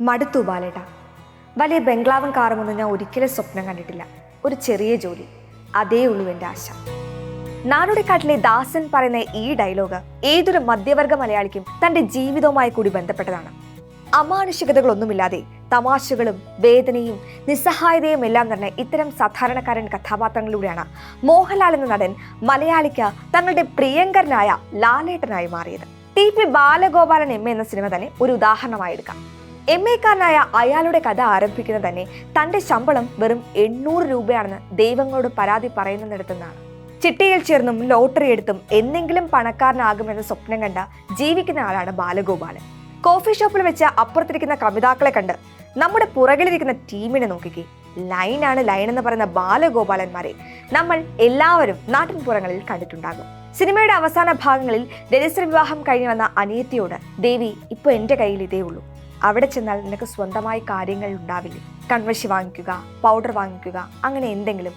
മടുത്തു ബാലേട്ട വലിയ ബംഗ്ലാവും കാറുമൊന്നും ഞാൻ ഒരിക്കലും സ്വപ്നം കണ്ടിട്ടില്ല. ഒരു ചെറിയ ജോലി. അതേ ഉള്ളൂ എന്റെ ആശ. നാടുടെക്കാട്ടിലെ ദാസൻ പറയുന്ന ഈ ഡയലോഗ് ഏതൊരു മധ്യവർഗ മലയാളിക്കും തന്റെ ജീവിതവുമായി കൂടി ബന്ധപ്പെട്ടതാണ്. അമാനുഷികതകളൊന്നുമില്ലാതെ തമാശകളും വേദനയും നിസ്സഹായതയും എല്ലാം തന്നെ ഇത്തരം സാധാരണക്കാരൻ കഥാപാത്രങ്ങളിലൂടെയാണ് മോഹൻലാൽ എന്ന നടൻ മലയാളിക്ക് തങ്ങളുടെ പ്രിയങ്കരനായ ലാലേട്ടനായി മാറിയത്. ടി പി ബാലഗോപാലൻ എം എന്ന സിനിമ തന്നെ ഒരു ഉദാഹരണമായി എടുക്കാം എം എക്കാരനായ അയാളുടെ കഥ ആരംഭിക്കുന്നത് തന്നെ തന്റെ ശമ്പളം വെറും എണ്ണൂറ് രൂപയാണെന്ന് ദൈവങ്ങളോട് പരാതി പറയുന്നിടത്തുനിന്നാണ് ചിട്ടിയിൽ ചേർന്നും ലോട്ടറി എടുത്തും എന്തെങ്കിലും പണക്കാരനാകുമെന്ന സ്വപ്നം കണ്ട ജീവിക്കുന്ന ആളാണ് ബാലഗോപാലൻ. കോഫി ഷോപ്പിൽ വെച്ച് അപ്പുറത്തിരിക്കുന്ന കവിതാക്കളെ കണ്ട് നമ്മുടെ പുറകിലിരിക്കുന്ന ടീമിനെ നോക്കിക്കേ. ലൈനാണ് ലൈൻ എന്ന് പറയുന്ന ബാലഗോപാലന്മാരെ നമ്മൾ എല്ലാവരും നാട്ടിൻപുറങ്ങളിൽ കണ്ടിട്ടുണ്ടാകും. സിനിമയുടെ അവസാന ഭാഗങ്ങളിൽ രജിസ്റ്റർ വിവാഹം കഴിഞ്ഞു വന്ന അനിയത്തിയോട് ദേവി ഇപ്പൊ എന്റെ കയ്യിൽ ഇതേ ഉള്ളൂ. അവിടെ ചെന്നാൽ നിനക്ക് സ്വന്തമായി കാര്യങ്ങൾ ഉണ്ടാവില്ലേ? കൺവശി വാങ്ങിക്കുക പൗഡർ വാങ്ങിക്കുക അങ്ങനെ എന്തെങ്കിലും.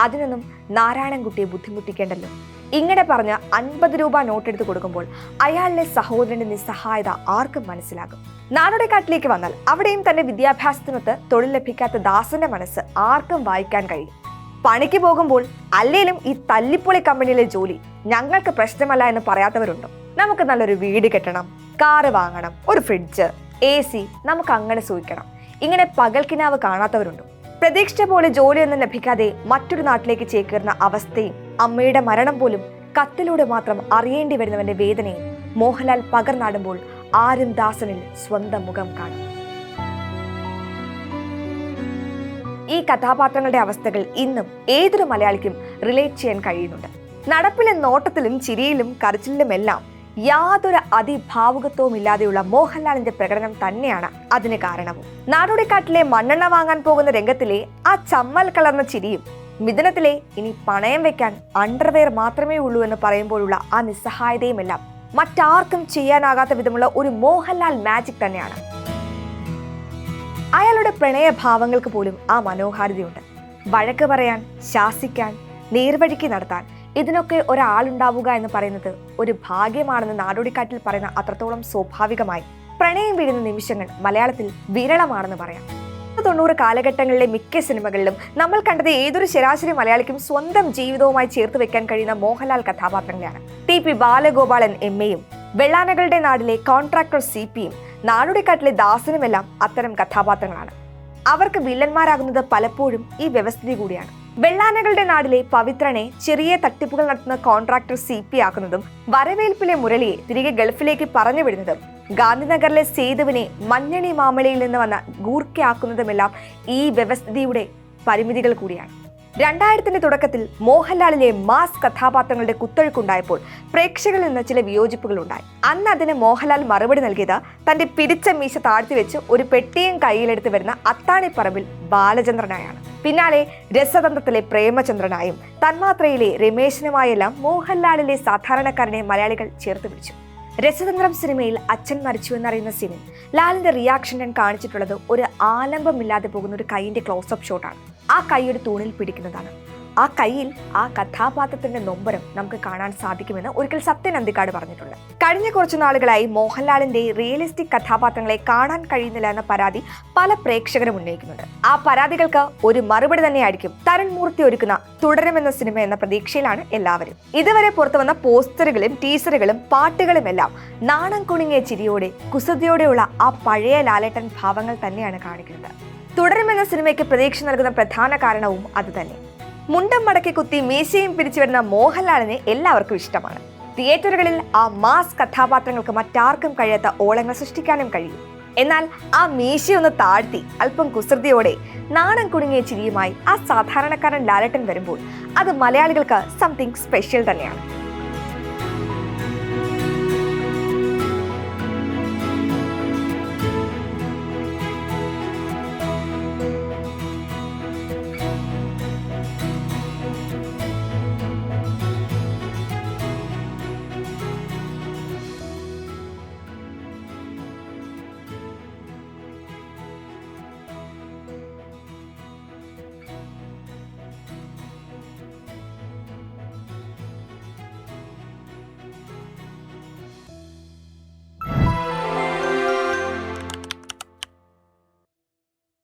അതിനൊന്നും നാരായണൻകുട്ടിയെ ബുദ്ധിമുട്ടിക്കേണ്ടല്ലോ. ഇങ്ങനെ പറഞ്ഞ് അൻപത് രൂപ നോട്ടെടുത്ത് കൊടുക്കുമ്പോൾ അയാളിലെ സഹോദരന്റെ നിസ്സഹായത ആർക്കും മനസ്സിലാകും. നാടോടെക്കാട്ടിലേക്ക് വന്നാൽ അവിടെയും തന്റെ വിദ്യാഭ്യാസത്തിനൊത്ത് തൊഴിൽ ലഭിക്കാത്ത ദാസന്റെ മനസ്സ് ആർക്കും വായിക്കാൻ കഴിയും. പണിക്ക് പോകുമ്പോൾ അല്ലേലും ഈ തല്ലിപ്പൊളി കമ്പനിയിലെ ജോലി ഞങ്ങൾക്ക് പ്രശ്നമല്ല എന്ന് പറയാത്തവരുണ്ടോ? നമുക്ക് നല്ലൊരു വീട് കെട്ടണം കാറ് വാങ്ങണം ഒരു ഫ്രിഡ്ജ് എ സി നമുക്ക് അങ്ങനെ സൂക്ഷിക്കണം. ഇങ്ങനെ പകൽക്കിനാവ് കാണാത്തവരുണ്ട്. പ്രതീക്ഷിച്ച പോലെ ജോലിയൊന്നും ലഭിക്കാതെ മറ്റൊരു നാട്ടിലേക്ക് ചേക്കേറുന്ന അവസ്ഥയും അമ്മയുടെ മരണം പോലും കത്തിലൂടെ മാത്രം അറിയേണ്ടി വരുന്നവന്റെ വേദനയും മോഹൻലാൽ പകർന്നാടുമ്പോൾ ആരും ദാസനിൽ സ്വന്തം മുഖം കാണും. ഈ കഥാപാത്രങ്ങളുടെ അവസ്ഥകൾ ഇന്നും ഏതൊരു മലയാളിക്കും റിലേറ്റ് ചെയ്യാൻ കഴിയുന്നുണ്ട്. നടപ്പിലെ നോട്ടത്തിലും ചിരിയിലും കരച്ചിലിലുമെല്ലാം യാതൊരു അതിഭാവുകത്വവും ഇല്ലാതെയുള്ള മോഹൻലാലിന്റെ പ്രകടനം തന്നെയാണ് അതിന് കാരണവും. നാടോടിക്കാട്ടിലെ മണ്ണെണ്ണ വാങ്ങാൻ പോകുന്ന രംഗത്തിലെ ആ ചമ്മൽ കലർന്ന ചിരിയും മിഥുനത്തിലെ ഇനി പണയം വെക്കാൻ അണ്ടർവെയർ മാത്രമേ ഉള്ളൂ എന്ന് പറയുമ്പോഴുള്ള ആ നിസ്സഹായതയുമെല്ലാം മറ്റാർക്കും ചെയ്യാനാകാത്ത വിധമുള്ള ഒരു മോഹൻലാൽ മാജിക് തന്നെയാണ്. അയാളുടെ പ്രണയഭാവങ്ങൾക്ക് പോലും ആ മനോഹാരിതയുണ്ട്. വഴക്ക് പറയാൻ ശാസിക്കാൻ നേർവഴിക്ക് നടത്താൻ ഇതിനൊക്കെ ഒരാളുണ്ടാവുക എന്ന് പറയുന്നത് ഒരു ഭാഗ്യമാണെന്ന് നാടോടിക്കാട്ടിൽ പറയുന്ന അത്രത്തോളം സ്വാഭാവികമായി. പ്രണയം വീഴുന്ന നിമിഷങ്ങൾ മലയാളത്തിൽ വിരളമാണെന്ന് പറയാം. തൊണ്ണൂറ് കാലഘട്ടങ്ങളിലെ മിക്ക സിനിമകളിലും നമ്മൾ കണ്ടത് ഏതൊരു ശരാശരി മലയാളിക്കും സ്വന്തം ജീവിതവുമായി ചേർത്ത് വെക്കാൻ കഴിയുന്ന മോഹൻലാൽ കഥാപാത്രങ്ങളാണ് ടി പി ബാലഗോപാലൻ എം എയും വെള്ളാനകളുടെ നാടിലെ കോൺട്രാക്ടർ സി പിയും നാടുടെക്കാട്ടിലെ ദാസനുമെല്ലാം അത്തരം കഥാപാത്രങ്ങളാണ്. അവർക്ക് വില്ലന്മാരാകുന്നത് പലപ്പോഴും ഈ വ്യവസ്ഥിതി കൂടിയാണ്. വെള്ളാനകളുടെ നാടിലെ പവിത്രനെ ചെറിയ തട്ടിപ്പുകൾ നടത്തുന്ന കോൺട്രാക്ടർ സി പി ആക്കുന്നതും വരവേൽപ്പിലെ മുരളിയെ തിരികെ ഗൾഫിലേക്ക് പറഞ്ഞു വിടുന്നതും ഗാന്ധിനഗറിലെ സേതുവിനെ മഞ്ഞണി മാമലയിൽ നിന്ന് വന്ന ഗൂർക്കയാക്കുന്നതുമെല്ലാം ഈ വ്യവസ്ഥിതിയുടെ പരിമിതികൾ കൂടിയാണ്. രണ്ടായിരത്തിന്റെ തുടക്കത്തിൽ മോഹൻലാലിലെ മാസ് കഥാപാത്രങ്ങളുടെ കുത്തൊഴുക്കുണ്ടായപ്പോൾ പ്രേക്ഷകരിൽ നിന്ന് ചില വിയോജിപ്പുകൾ ഉണ്ടായി അന്ന് അതിന് മോഹൻലാൽ മറുപടി നൽകിയത് തന്റെ പിടിച്ച മീശ താഴ്ത്തി വെച്ച് ഒരു പെട്ടിയും കയ്യിലെടുത്ത് വരുന്ന അത്താണിപ്പറമ്പിൽ ബാലചന്ദ്രനായാണ്. പിന്നാലെ രസതന്ത്രത്തിലെ പ്രേമചന്ദ്രനായും തന്മാത്രയിലെ രമേശനുമായെല്ലാം മോഹൻലാലിലെ സാധാരണക്കാരനെ മലയാളികൾ ചേർത്ത് പിടിച്ചു. രസതന്ത്രം സിനിമയിൽ അച്ഛൻ മരിച്ചു എന്നറിയുന്ന സിനിമ ലാലിന്റെ റിയാക്ഷൻ ഞാൻ കാണിച്ചിട്ടുള്ളത് ഒരു ആലംബമില്ലാതെ പോകുന്ന ഒരു കൈയിന്റെ ക്ലോസപ്പ് ഷോട്ടാണ് ആ കൈ ഒരു തൂണിൽ പിടിക്കുന്നതാണ്. ആ കയ്യിൽ ആ കഥാപാത്രത്തിന്റെ നൊമ്പരം നമുക്ക് കാണാൻ സാധിക്കുമെന്ന് ഒരിക്കൽ സത്യൻ അന്തിക്കാട് പറഞ്ഞിട്ടുണ്ട്. കഴിഞ്ഞ കുറച്ചു നാളുകളായി മോഹൻലാലിന്റെ റിയലിസ്റ്റിക് കഥാപാത്രങ്ങളെ കാണാൻ കഴിയുന്നില്ല എന്ന പരാതി പല പ്രേക്ഷകരും ഉന്നയിക്കുന്നുണ്ട്. ആ പരാതികൾക്ക് ഒരു മറുപടി തന്നെയായിരിക്കും തരൺ മൂർത്തി ഒരുക്കുന്ന തുടരുമെന്ന സിനിമ എന്ന പ്രതീക്ഷയിലാണ് എല്ലാവരും. ഇതുവരെ പുറത്തു വന്ന പോസ്റ്ററുകളും ടീസറുകളും പാട്ടുകളും എല്ലാം നാണം കുണുങ്ങിയ ചിരിയോടെ കുസൃതിയോടെയുള്ള ആ പഴയ ലാലേട്ടൻ ഭാവങ്ങൾ തന്നെയാണ് കാണിക്കുന്നത്. തുടരുമെന്ന സിനിമയ്ക്ക് പ്രതീക്ഷ നൽകുന്ന പ്രധാന കാരണവും അതുതന്നെ മുണ്ടം മടക്കി കുത്തി മീശയും പിരിച്ചു വരുന്ന മോഹൻലാലിനെ എല്ലാവർക്കും ഇഷ്ടമാണ്. തിയേറ്ററുകളിൽ ആ മാസ് കഥാപാത്രങ്ങൾക്ക് മറ്റാർക്കും കഴിയാത്ത ഓളങ്ങൾ സൃഷ്ടിക്കാനും കഴിയും. എന്നാൽ ആ മീശയൊന്ന് താഴ്ത്തി അല്പം കുസൃതിയോടെ നാണം കുടുങ്ങിയ ചിരിയുമായി ആ സാധാരണക്കാരൻ ലാലട്ടൻ വരുമ്പോൾ അത് മലയാളികൾക്ക് സംതിങ് സ്പെഷ്യൽ തന്നെയാണ്.